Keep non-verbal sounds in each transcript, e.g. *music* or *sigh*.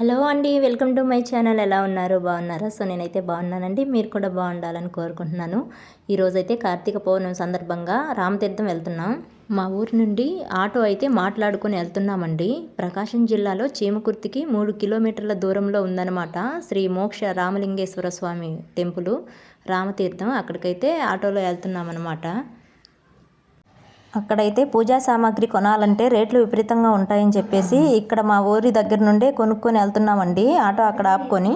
Hello అండి welcome to my channel. ఎలా ఉన్నారు? బాగున్నారా? సో నేనైతే బాగున్నానండి. మీరు కూడా బాగుండాలని కోరుకుంటున్నాను. ఈరోజైతే కార్తీక పౌర్ణమి సందర్భంగా రామతీర్థం వెళ్తున్నాం. మా ఊరి నుండి ఆటో అయితే మాట్లాడుకుని వెళ్తున్నామండి. ప్రకాశం జిల్లాలో చీమకుర్తికి మూడు కిలోమీటర్ల దూరంలో ఉందన్నమాట శ్రీ మోక్ష రామలింగేశ్వర స్వామి టెంపుల్. రామతీర్థం అక్కడికైతే ఆటోలో వెళ్తున్నామన్నమాట. అక్కడైతే పూజా సామాగ్రి కొనాలంటే రేట్లు విపరీతంగా ఉంటాయని చెప్పేసి ఇక్కడ మా ఊరి దగ్గర నుండే కొనుక్కొని వెళ్తున్నామండి. ఆటో అక్కడ ఆపుకొని.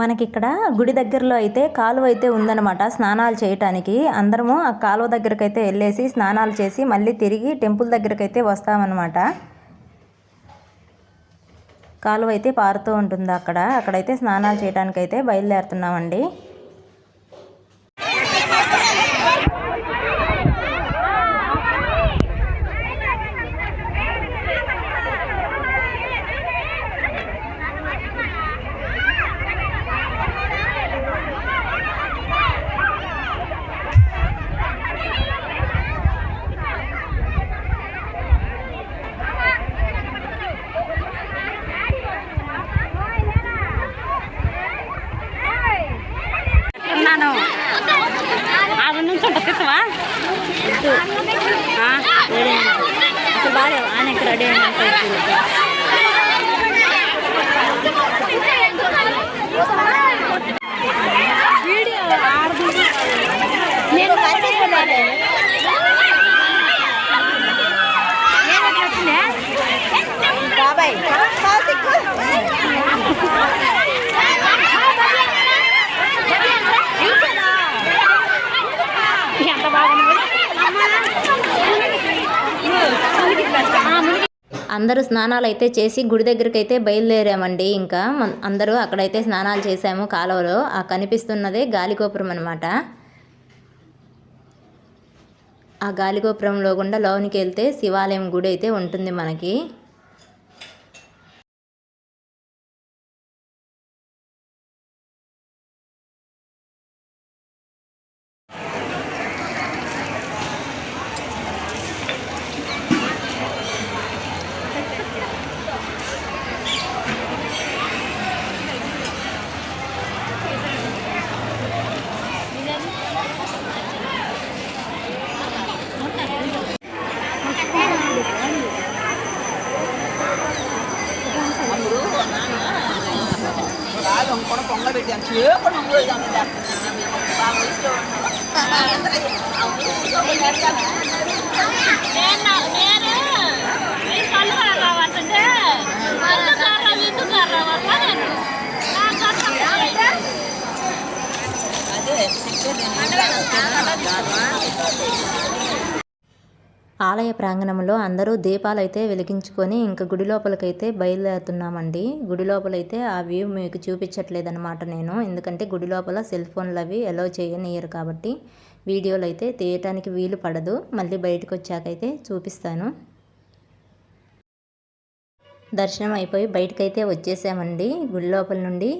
మనకి ఇక్కడ గుడి దగ్గరలో అయితే కాలువ అయితే ఉందన్నమాట స్నానాలు చేయటానికి. అందరము ఆ కాలువ దగ్గరకైతే వెళ్ళేసి స్నానాలు చేసి మళ్ళీ తిరిగి టెంపుల్ దగ్గరకైతే వస్తామన్నమాట. కాలువ అయితే పారుతూ ఉంటుంది అక్కడ అక్కడైతే స్నానాలు చేయడానికి అయితే బయలుదేరుతున్నామండి. బాగా ఆయన ఇక్కడ రెడీ వీడియో నేను కనిపిస్తున్నాను బాబాయ్ ఎంత బాగుంది? అందరూ స్నానాలు అయితే చేసి గుడి దగ్గరికి అయితే బయలుదేరామండి ఇంకా. అందరూ అక్కడైతే స్నానాలు చేసాము కాలువలో. ఆ కనిపిస్తున్నదే గాలిగోపురం అనమాట ఆ గాలిగోపురంలో గుండా లోనికి వెళ్తే శివాలయం గుడి అయితే ఉంటుంది మనకి. คนของเราเป็นอย่างเชื้อคนของเราอย่างแบบบางวิจารณ์เอาไม่ได้ก็เดินทางไปแล้วนะครับ ఆలయ ప్రాంగణంలో అందరూ దీపాలు అయితే వెలిగించుకొని ఇంకా గుడి లోపలికైతే బయలుదేరుతున్నామండి. గుడి లోపలైతే ఆ వ్యూ మీకు చూపించట్లేదన్నమాట నేను. ఎందుకంటే గుడి లోపల సెల్ ఫోన్లు అవి ఎలో చేయనియరు కాబట్టి వీడియోలు అయితే తీయటానికి వీలు పడదు. మళ్ళీ బయటకు వచ్చాకైతే చూపిస్తాను. దర్శనం అయిపోయి బయటకైతే వచ్చేసామండి. గుడి లోపల నుండి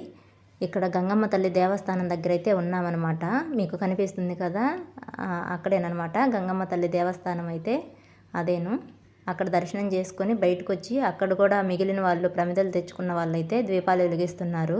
ఇక్కడ గంగమ్మ తల్లి దేవస్థానం దగ్గర అయితే ఉన్నామన్నమాట. మీకు కనిపిస్తుంది కదా? అక్కడేనమాట గంగమ్మ తల్లి దేవస్థానం అయితే అదేను. అక్కడ దర్శనం చేసుకొని బయటకు వచ్చి అక్కడ కూడా మిగిలిన వాళ్ళు ప్రమిదలు తెచ్చుకున్న వాళ్ళు అయితే ద్వీపాలు వెలిగిస్తున్నారు.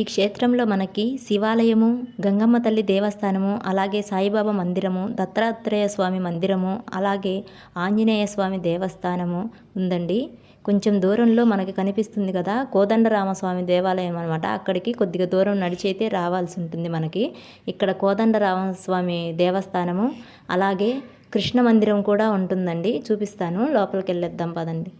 ఈ క్షేత్రంలో మనకి శివాలయము గంగమ్మ తల్లి దేవస్థానము అలాగే సాయిబాబా మందిరము దత్తాత్రేయ స్వామి మందిరము అలాగే ఆంజనేయ స్వామి దేవస్థానము ఉందండి. కొంచెం దూరంలో మనకి కనిపిస్తుంది కదా కోదండరామస్వామి దేవాలయం అనమాట అక్కడికి కొద్దిగా దూరం నడిచైతే రావాల్సి ఉంటుంది మనకి. ఇక్కడ కోదండరామస్వామి దేవస్థానము అలాగే కృష్ణ మందిరం కూడా ఉంటుందండి. చూపిస్తాను లోపలికి వెళ్ళేద్దాం పదండి.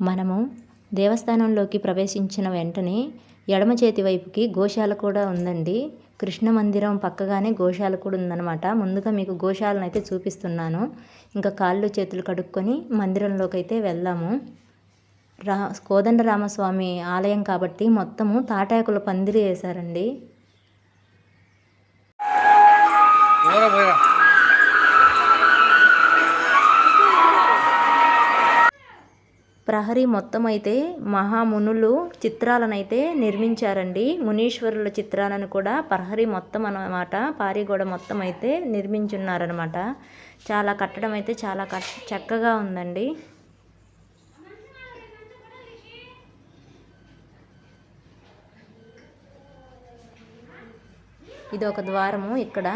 మనము దేవస్థానంలోకి ప్రవేశించిన వెంటనే ఎడమ చేతి వైపుకి గోశాల కూడా ఉందండి. కృష్ణ మందిరం పక్కగానే గోశాల కూడా ఉందన్నమాట. ముందుగా మీకు గోశాలను అయితే చూపిస్తున్నాను. ఇంకా కాళ్ళు చేతులు కడుక్కొని మందిరంలోకి అయితే వెళ్దాము. రా కోదండరామస్వామి ఆలయం కాబట్టి మొత్తము తాటాకుల పందిరి వేశారండి. ప్రహరీ మొత్తం అయితే మహామునులు చిత్రాలనైతే నిర్మించారండి. మునీశ్వరుల చిత్రాలను కూడా ప్రహరీ మొత్తం అన్నమాట. పారిగోడ మొత్తం అయితే నిర్మించున్నారనమాట చాలా కట్టడం అయితే చాలా చక్కగా ఉందండి. ఇది ఒక ద్వారము. ఇక్కడ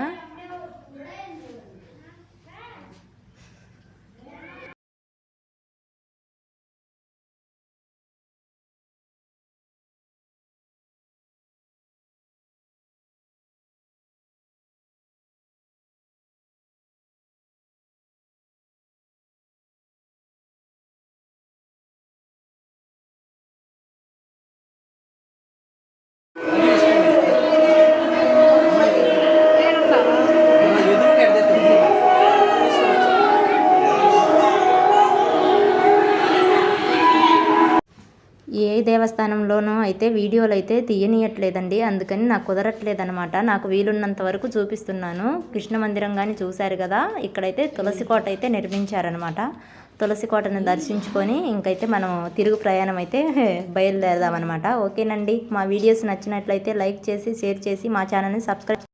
దేవస్థానంలోనూ అయితే వీడియోలు అయితే తీయనీయట్లేదండి. అందుకని నాకు కుదరట్లేదనమాట నాకు వీలున్నంత వరకు చూపిస్తున్నాను. కృష్ణ మందిరం కానీ చూశారు కదా? ఇక్కడైతే తులసి కోట అయితే నిర్మించారనమాట తులసి కోటను దర్శించుకొని ఇంకైతే మనం తిరుగు ప్రయాణం అయితే *laughs* బయలుదేరదామన్నమాట. ఓకేనండి. మా వీడియోస్ నచ్చినట్లయితే లైక్ చేసి షేర్ చేసి మా ఛానల్ని సబ్స్క్రైబ్